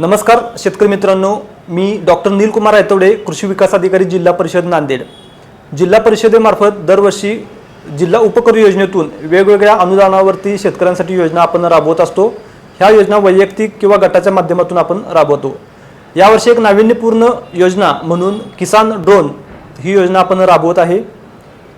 नमस्कार शेतकरी मित्रांनो. मी डॉक्टर नीलकुमार आयतवडे कृषी विकास अधिकारी जिल्हा परिषद नांदेड. जिल्हा परिषदेमार्फत दरवर्षी जिल्हा उपकर योजनेतून वेगवेगळ्या अनुदानावरती शेतकऱ्यांसाठी योजना आपण राबवत असतो. ह्या योजना वैयक्तिक किंवा गटाच्या माध्यमातून आपण राबवतो. यावर्षी एक नाविन्यपूर्ण योजना म्हणून किसान ड्रोन ही योजना आपण राबवत आहे.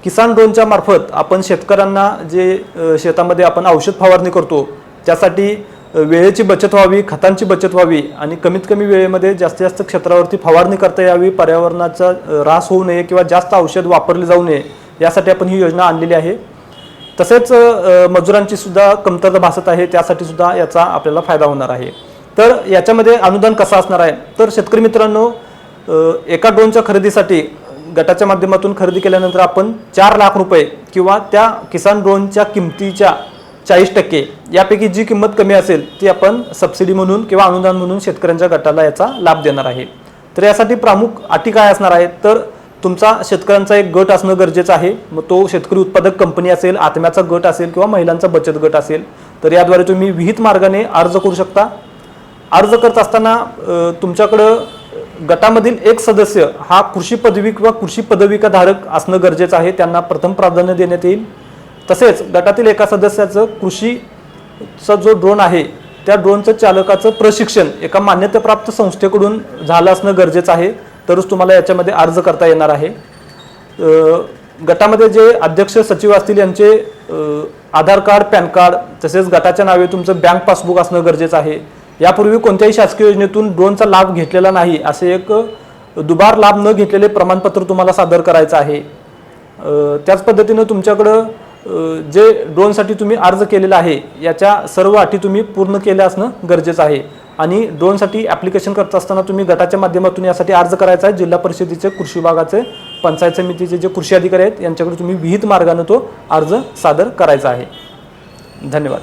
किसान ड्रोनच्या मार्फत आपण शेतकऱ्यांना जे शेतामध्ये आपण औषध फवारणी करतो त्यासाठी वेळेची बचत व्हावी खतांची बचत व्हावी आणि कमीत कमी वेळेमध्ये जास्तीत जास्त क्षेत्रावरती फवारणी करता यावी पर्यावरणाचा ऱ्हास होऊ नये किंवा जास्त औषध वापरले जाऊ नये यासाठी आपण ही योजना आणलेली आहे. तसेच मजुरांची सुद्धा कमतरता भासत आहे त्यासाठी सुद्धा याचा आपल्याला फायदा होणार आहे. तर याच्यामध्ये अनुदान कसं असणार आहे? तर शेतकरी मित्रांनो एका ड्रोनच्या खरेदीसाठी गटाच्या माध्यमातून खरेदी केल्यानंतर आपण चार लाख रुपये किंवा त्या किसान ड्रोनच्या किमतीच्या चाळीस टक्के. यापैकी जी किंमत कमी असेल ती आपण सबसिडी म्हणून किंवा अनुदान म्हणून शेतकऱ्यांच्या गटाला याचा लाभ देणार आहे. तर यासाठी प्रमुख अटी काय असणार आहेत? तर तुमचा शेतकऱ्यांचा एक गट असणं गरजेचं आहे. मग तो शेतकरी उत्पादक कंपनी असेल आत्म्याचा गट असेल किंवा महिलांचा बचत गट असेल तर याद्वारे तुम्ही विहित मार्गाने अर्ज करू शकता. अर्ज करत असताना तुमच्याकडं गटामधील एक सदस्य हा कृषी पदवी किंवा कृषी पदविका धारक असणं गरजेचं आहे. त्यांना प्रथम प्राधान्य देण्यात येईल. तसेच गटातील एका सदस्याचं कृषीचा जो ड्रोन आहे त्या ड्रोनचं चालकाचं प्रशिक्षण एका मान्यताप्राप्त संस्थेकडून झालं असणं गरजेचं आहे. तरच तुम्हाला याच्यामध्ये अर्ज करता येणार आहे. गटामध्ये जे अध्यक्ष सचिव असतील यांचे आधार कार्ड पॅन कार्ड तसेच गटाच्या नावे तुमचं बँक पासबुक असणं गरजेचं आहे. यापूर्वी कोणत्याही शासकीय योजनेतून ड्रोनचा लाभ घेतलेला नाही असे एक दुबार लाभ न घेतलेले प्रमाणपत्र तुम्हाला सादर करायचं आहे. त्याच पद्धतीनं तुमच्याकडं जे ड्रोनसाठी तुम्ही अर्ज केलेला आहे याच्या सर्व अटी तुम्ही पूर्ण केल्या असणं गरजेचं आहे. आणि ड्रोनसाठी ॲप्लिकेशन करत असताना तुम्ही गटाच्या माध्यमातून यासाठी अर्ज करायचा आहे. जिल्हा परिषदेचे कृषी विभागाचे पंचायत समितीचे जे कृषी अधिकारी आहेत यांच्याकडे तुम्ही विहित मार्गाने तो अर्ज सादर करायचा आहे. धन्यवाद.